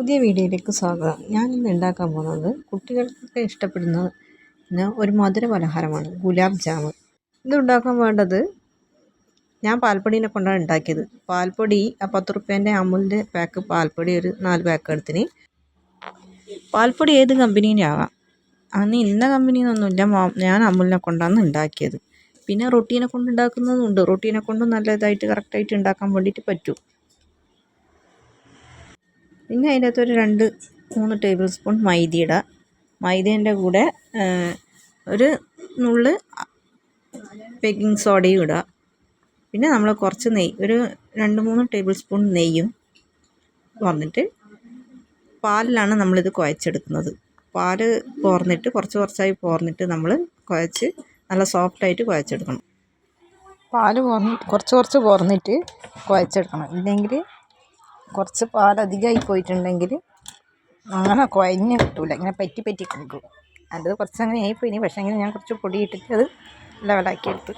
പുതിയ വീഡിയോയിലേക്ക് സ്വാഗതം. ഞാൻ ഇന്ന് ഉണ്ടാക്കാൻ പോകുന്നത് കുട്ടികൾക്കൊക്കെ ഇഷ്ടപ്പെടുന്ന ഒരു മധുര പലഹാരമാണ് ഗുലാബ് ജാമ് ഇത് ഉണ്ടാക്കാൻ വേണ്ടത് ഞാൻ പാൽപ്പൊടീനെ കൊണ്ടാണ് ഉണ്ടാക്കിയത്. പാൽപ്പൊടി ആ പത്ത് റുപ്യേന്റെ അമുലിന്റെ പാക്ക് പാൽപ്പൊടി ഒരു നാല് പാക്ക് എടുത്തിന്. പാൽപ്പൊടി ഏത് കമ്പനീന്റെ ആവാം? അന്ന് ഇന്ന കമ്പനിന്നൊന്നുമില്ല ഞാൻ അമുലിനെ കൊണ്ടാണ് ഉണ്ടാക്കിയത്. പിന്നെ റൊട്ടീനെ കൊണ്ട് ഉണ്ടാക്കുന്നതുണ്ട്. റൊട്ടീനെ കൊണ്ടും നല്ല ഇതായിട്ട് കറക്റ്റായിട്ട് ഉണ്ടാക്കാൻ വേണ്ടിയിട്ട് പറ്റും. പിന്നെ അതിന്റെ അകത്തൊരു രണ്ട് മൂന്ന് ടേബിൾ സ്പൂൺ മൈദ ഇടുക മൈദേന്റെ കൂടെ ഒരു നുള്ള് ബേക്കിംഗ് സോഡയും ഇടുക പിന്നെ നമ്മൾ കുറച്ച് നെയ് ഒരു രണ്ട് മൂന്ന് ടേബിൾ സ്പൂൺ നെയ്യും വന്നിട്ട് പാലിലാണ് നമ്മളിത് കുഴച്ചെടുക്കുന്നത്. പാൽ പോർന്നിട്ട് കുറച്ച് കുറച്ചായി പോർന്നിട്ട് നമ്മൾ കുഴച്ച് നല്ല സോഫ്റ്റായിട്ട് കുഴച്ചെടുക്കണം. പാൽ പോർന്ന് കുറച്ച് കുറച്ച് പോർന്നിട്ട് കുഴച്ചെടുക്കണം. ഇല്ലെങ്കിൽ കുറച്ച് പാലധികമായി പോയിട്ടുണ്ടെങ്കിൽ അങ്ങനെ കുഴഞ്ഞ് കിട്ടില്ല ഇങ്ങനെ പറ്റി പറ്റി കിട്ടും അത് കുറച്ച് അങ്ങനെ ആയിപ്പോയി പക്ഷേ എങ്കിൽ ഞാൻ കുറച്ച് പൊടി ഇട്ടിട്ട് അത് ലെവലാക്കി എടുത്തു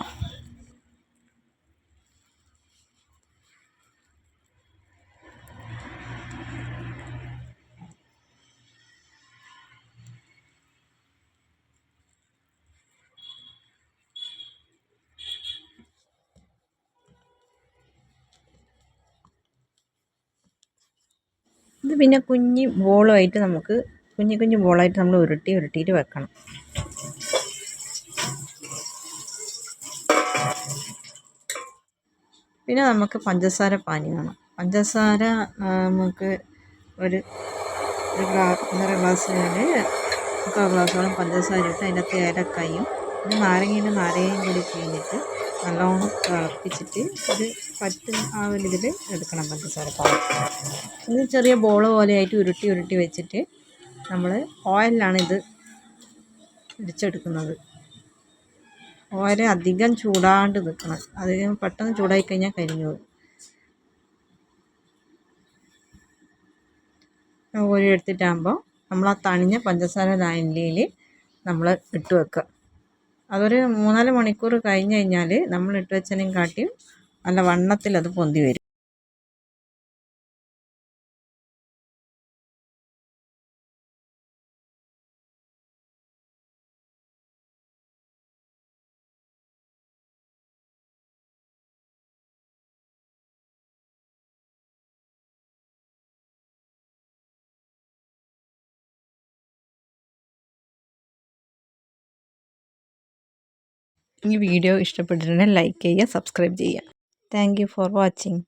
ഇത് പിന്നെ കുഞ്ഞ് ബോളുമായിട്ട് നമുക്ക് കുഞ്ഞു കുഞ്ഞു ബോളായിട്ട് നമ്മൾ ഉരുട്ടി ഉരുട്ടിയിട്ട് വെക്കണം. പിന്നെ നമുക്ക് പഞ്ചസാര പാനി വേണം പഞ്ചസാര നമുക്ക് ഒരു ഒരു ഗ്ലാസ് ഒന്നര ഗ്ലാസ് മുക്കാൽ ഗ്ലാസോളം പഞ്ചസാര ഇട്ട് അതിനകത്ത് ഏലക്കായും പിന്നെ നാരങ്ങയുടെ നാരങ്ങയും കൂടി കഴിഞ്ഞിട്ട് നല്ലോണം തിളപ്പിച്ചിട്ട് ഒരു പറ്റുന്ന ആ ഒരു ഇതിൽ എടുക്കണം പഞ്ചസാര പാകം ഇത് ചെറിയ ബോൾ പോലെയായിട്ട് ഉരുട്ടി ഉരുട്ടി വെച്ചിട്ട് നമ്മൾ ഓയിലാണ് ഇത് ഇടിച്ചെടുക്കുന്നത് ഓയിൽ അധികം ചൂടാണ്ട് നിൽക്കണം അധികം പെട്ടെന്ന് ചൂടായി കഴിഞ്ഞാൽ കരിഞ്ഞു പോകും. കോരി എടുത്തിട്ടാകുമ്പോൾ നമ്മൾ ആ തണിഞ്ഞ പഞ്ചസാര ലായനിയിൽ നമ്മൾ ഇട്ട് വെക്കുക അതൊരു മൂന്നാൽ മണിക്കൂർ കഴിഞ്ഞ് കഴിഞ്ഞാൽ നമ്മൾ ഇട്ട് വെച്ചതിനെയും കാട്ടിയും നല്ല വണ്ണത്തിൽ അത് പൊന്തി വരും. ഈ വീഡിയോ ഇഷ്ടപ്പെട്ടിട്ടുണ്ടെങ്കിൽ ലൈക്ക് ചെയ്യുക സബ്സ്ക്രൈബ് ചെയ്യുക. Thank for watching